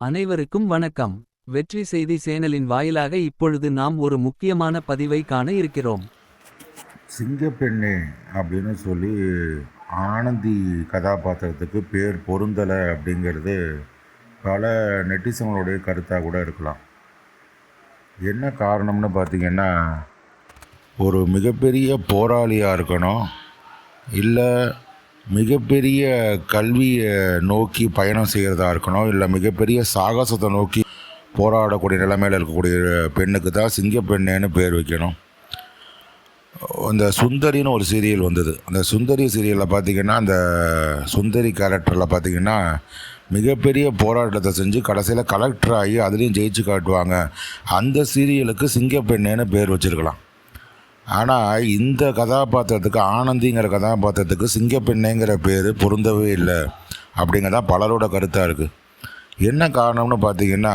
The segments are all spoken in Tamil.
அனைவருக்கும் வணக்கம். வெற்றி செய்தி சேனலின் வாயிலாக இப்பொழுது நாம் ஒரு முக்கியமான பதிவை காண இருக்கிறோம். சிங்கப்பெண்ணே அப்படின்னு சொல்லி ஆனந்தி கதாபாத்திரத்துக்கு பேர் பொருந்தலை அப்படிங்கிறது பல நெட்டிசங்களுடைய கருத்தாக கூட இருக்கலாம். என்ன காரணம்னு பார்த்தீங்கன்னா ஒரு மிகப்பெரிய போராளியாக இருக்கணும் இல்லை மிகப்பெரிய கல்வியை நோக்கி பயணம் செய்கிறதா இருக்கணும் இல்லை மிகப்பெரிய சாகசத்தை நோக்கி போராடக்கூடிய நிலைமையில் இருக்கக்கூடிய பெண்ணுக்கு தான் சிங்கப்பெண்ணேன்னு பேர் வைக்கணும். அந்த சுந்தரின்னு ஒரு சீரியல் வந்தது. அந்த சுந்தரி சீரியலில் பார்த்திங்கன்னா அந்த சுந்தரி கேரக்டரில் பார்த்திங்கன்னா மிகப்பெரிய போராட்டத்தை செஞ்சு கடைசியில் கலெக்டர் ஆகி அதுலேயும் ஜெயிச்சு காட்டுவாங்க. அந்த சீரியலுக்கு சிங்கப்பெண்ணேன்னு பேர் வச்சுருக்கலாம். ஆனால் இந்த கதாபாத்திரத்துக்கு ஆனந்திங்கிற கதாபாத்திரத்துக்கு சிங்கப்பெண்ணைங்கிற பேர் பொருந்தவே இல்லை. அப்படிங்கிறதா பலரோட கருத்தாக இருக்குது என்ன காரணம்னு பார்த்தீங்கன்னா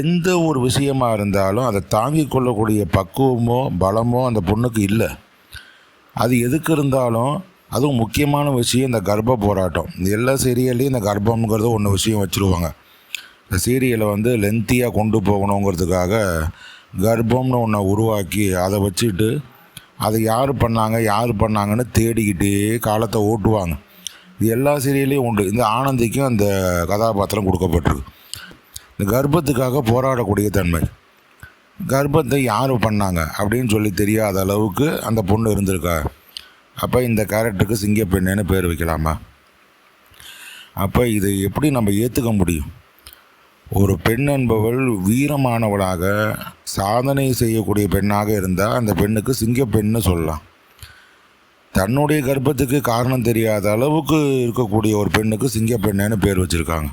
எந்த ஒரு விஷயமா இருந்தாலும் அதை தாங்கிக் கொள்ளக்கூடிய பக்குவமோ பலமோ அந்த பொண்ணுக்கு இல்லை. அது எதுக்கு இருந்தாலும் அதுவும் முக்கியமான விஷயம் இந்த கர்ப்ப போராட்டம். எல்லா சீரியல்லையும் இந்த கர்ப்பம்ங்கிறது ஒன்று விஷயம் வச்சுருவாங்க. இந்த சீரியலை வந்து லென்த்தியாக கொண்டு போகணுங்கிறதுக்காக கர்ப்பம்னு ஒன்றை உருவாக்கி அதை வச்சுட்டு அதை யார் பண்ணாங்க யார் பண்ணாங்கன்னு தேடிக்கிட்டே காலத்தை ஓட்டுவாங்க. இது எல்லா சீரியல்லையும் உண்டு. இந்த ஆனந்திக்கும் அந்த கதாபாத்திரம் கொடுக்கப்பட்டிருக்கு. இந்த கர்ப்பத்துக்காக போராடக்கூடிய தன்மை. கர்ப்பத்தை யார் பண்ணாங்க அப்படின்னு சொல்லி தெரியாத அளவுக்கு அந்த பொண்ணு இருந்திருக்கா? அப்போ இந்த கேரக்டருக்கு சிங்கப்பெண்ணுன்னு பேர் வைக்கலாமா? அப்போ இதை எப்படி நம்ம ஏற்றுக்க முடியும்? ஒரு பெண் என்பவள் வீரமானவளாக சாதனை செய்யக்கூடிய பெண்ணாக இருந்தால் அந்த பெண்ணுக்கு சிங்கப்பெண்ணு சொல்லலாம். தன்னுடைய கர்ப்பத்துக்கு காரணம் தெரியாத அளவுக்கு இருக்கக்கூடிய ஒரு பெண்ணுக்கு சிங்கப்பெண்ணுன்னு பேர் வச்சுருக்காங்க.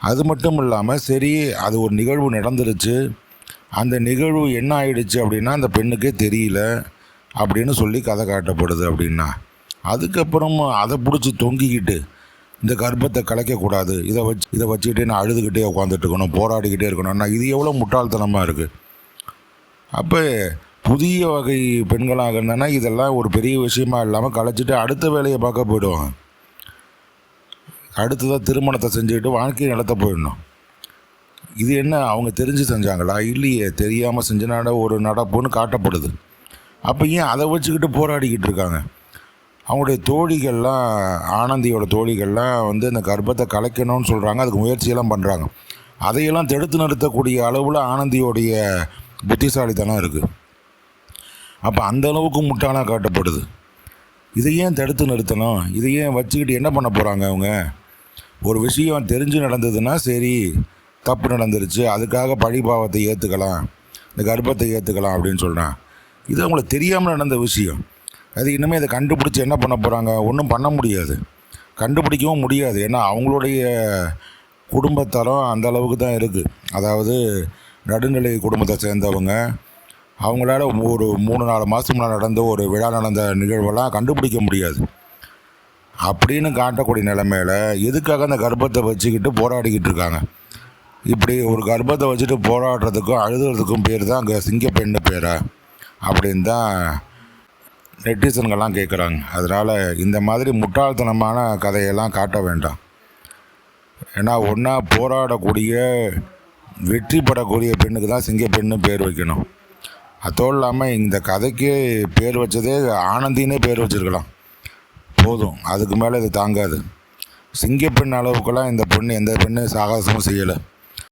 அது மட்டும் இல்லாமல் சரி அது ஒரு நிகழ்வு நடந்துருச்சு. அந்த நிகழ்வு என்ன ஆயிடுச்சு அப்படின்னா அந்த பெண்ணுக்கே தெரியல அப்படின்னு சொல்லி கதை காட்டப்படுது அப்படின்னா. அதுக்கப்புறம் அதை பிடிச்சி தொங்கிக்கிட்டு இந்த கர்ப்பத்தை கலைக்கக்கூடாது. இதை வச்சு இதை வச்சுக்கிட்டே நான் அழுதுகிட்டே உட்காந்துட்டு இருக்கணும் போராடிக்கிட்டே இருக்கணும். இது எவ்வளோ முட்டாள்தனமாக இருக்குது அப்போ புதிய வகை பெண்களாக இருந்தனா இதெல்லாம் ஒரு பெரிய விஷயமா இல்லாமல் கலைச்சிட்டு அடுத்த வேலையை பார்க்க போயிடுவாங்க. அடுத்ததாக திருமணத்தை செஞ்சுக்கிட்டு வாழ்க்கையை நடத்த போயிடணும். இது என்ன அவங்க தெரிஞ்சு செஞ்சாங்களா? இல்லையே தெரியாமல் செஞ்சனால ஒரு நடப்புன்னு காட்டப்படுது. அப்போ ஏன் அதை வச்சுக்கிட்டு போராடிக்கிட்டு இருக்காங்க? அவங்களுடைய தோழிகள்லாம் ஆனந்தியோட தோழிகள்லாம் வந்து இந்த கர்ப்பத்தை கலைக்கணும்னு சொல்கிறாங்க அதுக்கு முயற்சியெல்லாம் பண்ணுறாங்க அதையெல்லாம் தடுத்து நிறுத்தக்கூடிய அளவில் ஆனந்தியோடைய புத்திசாலித்தனம் இருக்குது அப்போ அந்த அளவுக்கு முட்டாளாக காட்டப்படுது. இதை ஏன் தடுத்து நிறுத்தணும்? இதை ஏன் வச்சுக்கிட்டு என்ன பண்ண போகிறாங்க அவங்க? ஒரு விஷயம் தெரிஞ்சு நடந்ததுன்னா சரி தப்பு நடந்துருச்சு அதுக்காக பழிபாவத்தை ஏற்றுக்கலாம் இந்த கர்ப்பத்தை ஏற்றுக்கலாம் அப்படின்னு சொல்கிறான் இது அவங்களுக்கு தெரியாமல் நடந்த விஷயம். அது இன்னுமே இதை கண்டுபிடிச்சி என்ன பண்ண போகிறாங்க ஒன்றும் பண்ண முடியாது. கண்டுபிடிக்கவும் முடியாது. ஏன்னா அவங்களுடைய குடும்பத்தரம் அந்த அளவுக்கு தான் இருக்குது அதாவது நடுநிலை குடும்பத்தை சேர்ந்தவங்க அவங்களால ஒரு மூணு நாலு மாதம் முன்னாடி நடந்த ஒரு விழா நடந்த நிகழ்வெல்லாம் கண்டுபிடிக்க முடியாது. அப்படின்னு காட்டக்கூடிய நிலைமையில் எதுக்காக அந்த கர்ப்பத்தை வச்சுக்கிட்டு போராடிக்கிட்டு இருக்காங்க? இப்படி ஒரு கர்ப்பத்தை வச்சுட்டு போராடுறதுக்கும் அழுதுறதுக்கும் பேர் தான் அங்கே சிங்கப்பெண்ணு பேரா? அப்படின்னு தான் நெட்டிசன்கள்லாம் கேட்குறாங்க அதனால் இந்த மாதிரி முட்டாள்தனமான கதையெல்லாம் காட்ட வேண்டாம். ஏன்னா ஒன்றா போராடக்கூடிய வெற்றி பெறக்கூடிய பெண்ணுக்கு தான் சிங்கப்பெண்ணு பேர் வைக்கணும். அதோடு இல்லாமல் இந்த கதைக்கு பேர் வச்சதே ஆனந்தினே பேர் வச்சிருக்கலாம். போதும். அதுக்கு மேலே இது தாங்காது. சிங்கப்பெண் அளவுக்கெல்லாம் இந்த பெண்ணு எந்த பெண்ணு சாகசமும் செய்யலை.